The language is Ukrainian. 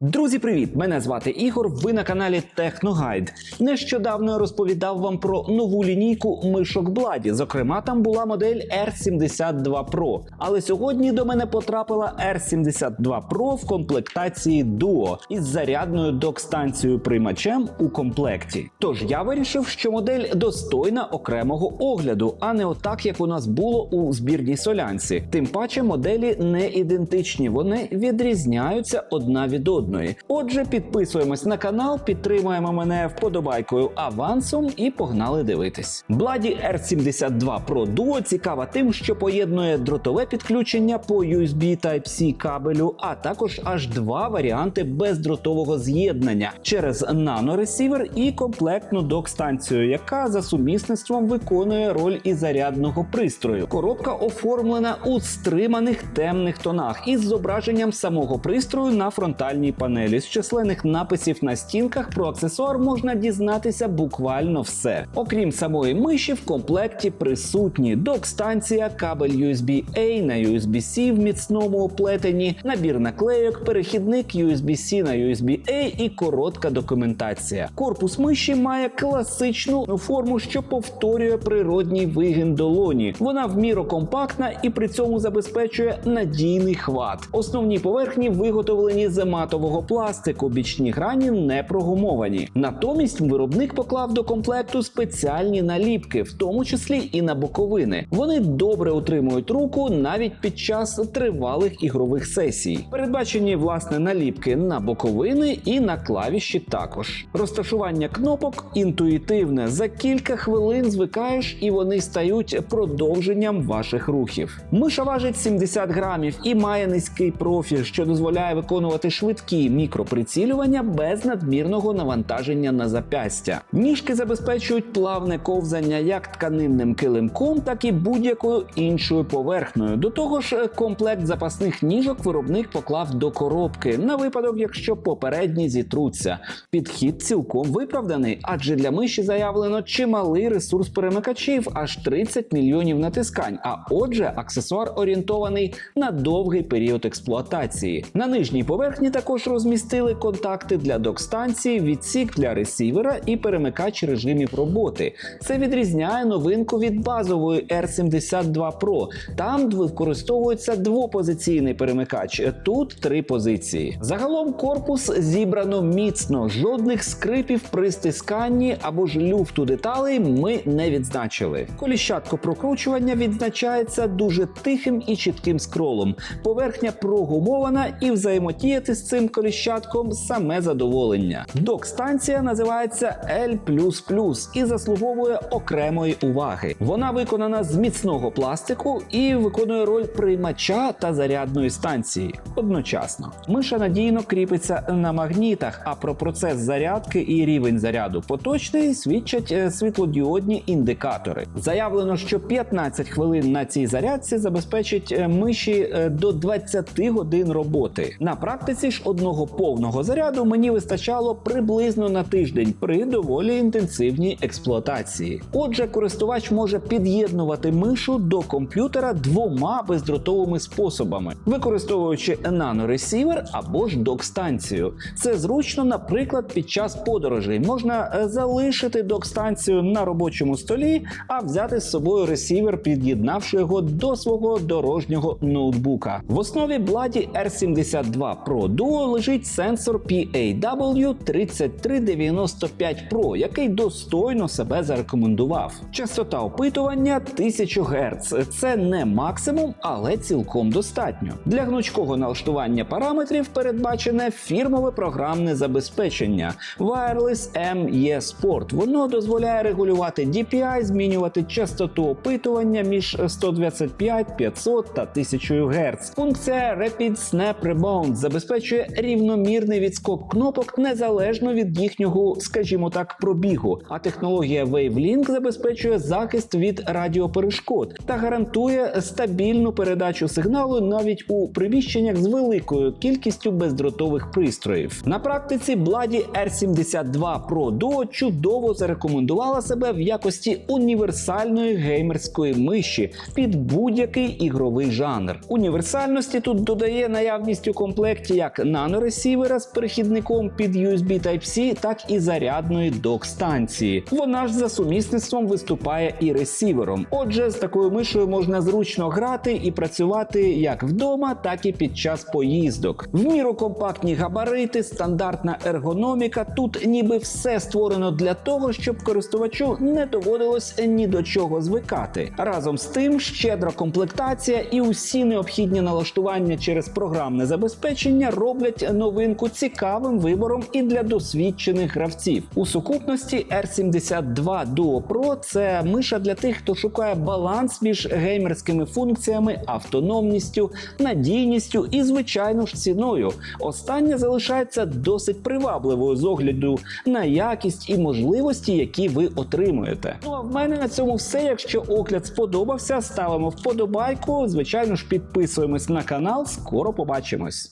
Друзі, привіт! Мене звати Ігор. Ви на каналі Техногайд. Нещодавно я розповідав вам про нову лінійку мишок Бладі. Зокрема, там була модель R72 Pro. Але сьогодні до мене потрапила R72 Pro в комплектації Duo із зарядною док-станцією приймачем у комплекті. Тож я вирішив, що модель достойна окремого огляду, а не отак, як у нас було у збірній солянці. Тим паче моделі не ідентичні, вони відрізняються одна від одної. Отже, підписуємось на канал, підтримуємо мене вподобайкою авансом і погнали дивитись. Бладі R72 Pro Duo цікава тим, що поєднує дротове підключення по USB Type-C кабелю, а також аж два варіанти бездротового з'єднання через наноресівер і комплектну док-станцію, яка за сумісництвом виконує роль і зарядного пристрою. Коробка оформлена у стриманих темних тонах із зображенням самого пристрою на фронтальній панелі. З численних написів на стінках про аксесуар можна дізнатися буквально все. Окрім самої миші, в комплекті присутні док-станція, кабель USB-A на USB-C в міцному оплетенні, набір наклейок, перехідник USB-C на USB-A і коротка документація. Корпус миші має класичну форму, що повторює природній вигін долоні. Вона в міру компактна і при цьому забезпечує надійний хват. Основні поверхні виготовлені з матового пластику, бічні грані не прогумовані. Натомість виробник поклав до комплекту спеціальні наліпки, в тому числі і на боковини. Вони добре утримують руку навіть під час тривалих ігрових сесій. Передбачені власне наліпки на боковини і на клавіші також. Розташування кнопок інтуїтивне. За кілька хвилин звикаєш, і вони стають продовженням ваших рухів. Миша важить 70 грамів і має низький профіль, що дозволяє виконувати швидкі мікроприцілювання без надмірного навантаження на запястя. Ніжки забезпечують плавне ковзання як тканинним килимком, так і будь-якою іншою поверхнею. До того ж, комплект запасних ніжок виробник поклав до коробки на випадок, якщо попередні зітруться. Підхід цілком виправданий, адже для миші заявлено чималий ресурс перемикачів, аж 30 мільйонів натискань. А отже, аксесуар орієнтований на довгий період експлуатації. На нижній поверхні також розмістили контакти для док-станції, відсік для ресівера і перемикач режимів роботи. Це відрізняє новинку від базової R72 Pro. Там використовується двопозиційний перемикач. Тут три позиції. Загалом корпус зібрано міцно, жодних скрипів при стисканні або ж люфту деталей ми не відзначили. Коліщатко прокручування відзначається дуже тихим і чітким скролом. Поверхня прогумована і взаємотіяти з цим коліщатком саме задоволення. Док-станція називається L++ і заслуговує окремої уваги. Вона виконана з міцного пластику і виконує роль приймача та зарядної станції одночасно. Миша надійно кріпиться на магнітах, а про процес зарядки і рівень заряду поточний свідчать е, світлодіодні індикатори. Заявлено, що 15 хвилин на цій зарядці забезпечить е, миші е, до 20 годин роботи. На практиці ж одного повного заряду мені вистачало приблизно на тиждень при доволі інтенсивній експлуатації. Отже, користувач може під'єднувати мишу до комп'ютера двома бездротовими способами, використовуючи наноресівер або ж док-станцію. Це зручно, наприклад, під час подорожей можна е, залишити док-станцію на робочому столі, а взяти з собою ресівер, під'єднавши його до свого дорожнього ноутбука. В основі Бладі R72 Pro Duo лежить сенсор PAW3395 Pro, який достойно себе зарекомендував. Частота опитування 1000 Гц. Це не максимум, але цілком достатньо. Для гнучкого налаштування параметрів передбачене фірмове програмне забезпечення Wireless ME Sport. Воно дозволяє регулювати DPI, змінювати частоту опитування між 125, 500 та 1000 Гц. Функція Rapid Snap Rebound забезпечує рівномірний відскок кнопок незалежно від їхнього, скажімо так, пробігу. А технологія WaveLink забезпечує захист від радіоперешкод та гарантує стабільну передачу сигналу навіть у приміщеннях з великою кількістю бездротових пристроїв. На практиці Бладі R72 Pro Duo чудово зарекомендувала себе в якості універсальної геймерської миші під будь-який ігровий жанр. Універсальності тут додає наявність у комплекті як наноресівера з перехідником під USB Type-C, так і зарядної док-станції. Вона ж за сумісництвом виступає і ресівером. Отже, з такою мишою можна зручно грати і працювати як вдома, так і під час поїздок. В міру компактні габарити, стандартна ергономіка. Тут ніби все створено для того, щоб користувачу не доводилось ні до чого звикати. Разом з тим, щедра комплектація і усі необхідні налаштування через програмне забезпечення роблять новинку цікавим вибором і для досвідчених гравців. У сукупності R72 Duo Pro – це миша для тих, хто шукає баланс між геймерськими функціями, автономністю, надійністю і, звичайно ж, ціною. Остання залишається досить привабливою з огляду на якість і можливості, які ви отримуєте. Ну а в мене на цьому все. Якщо огляд сподобався, ставимо вподобайку. Звичайно ж, підписуємось на канал. Скоро побачимось.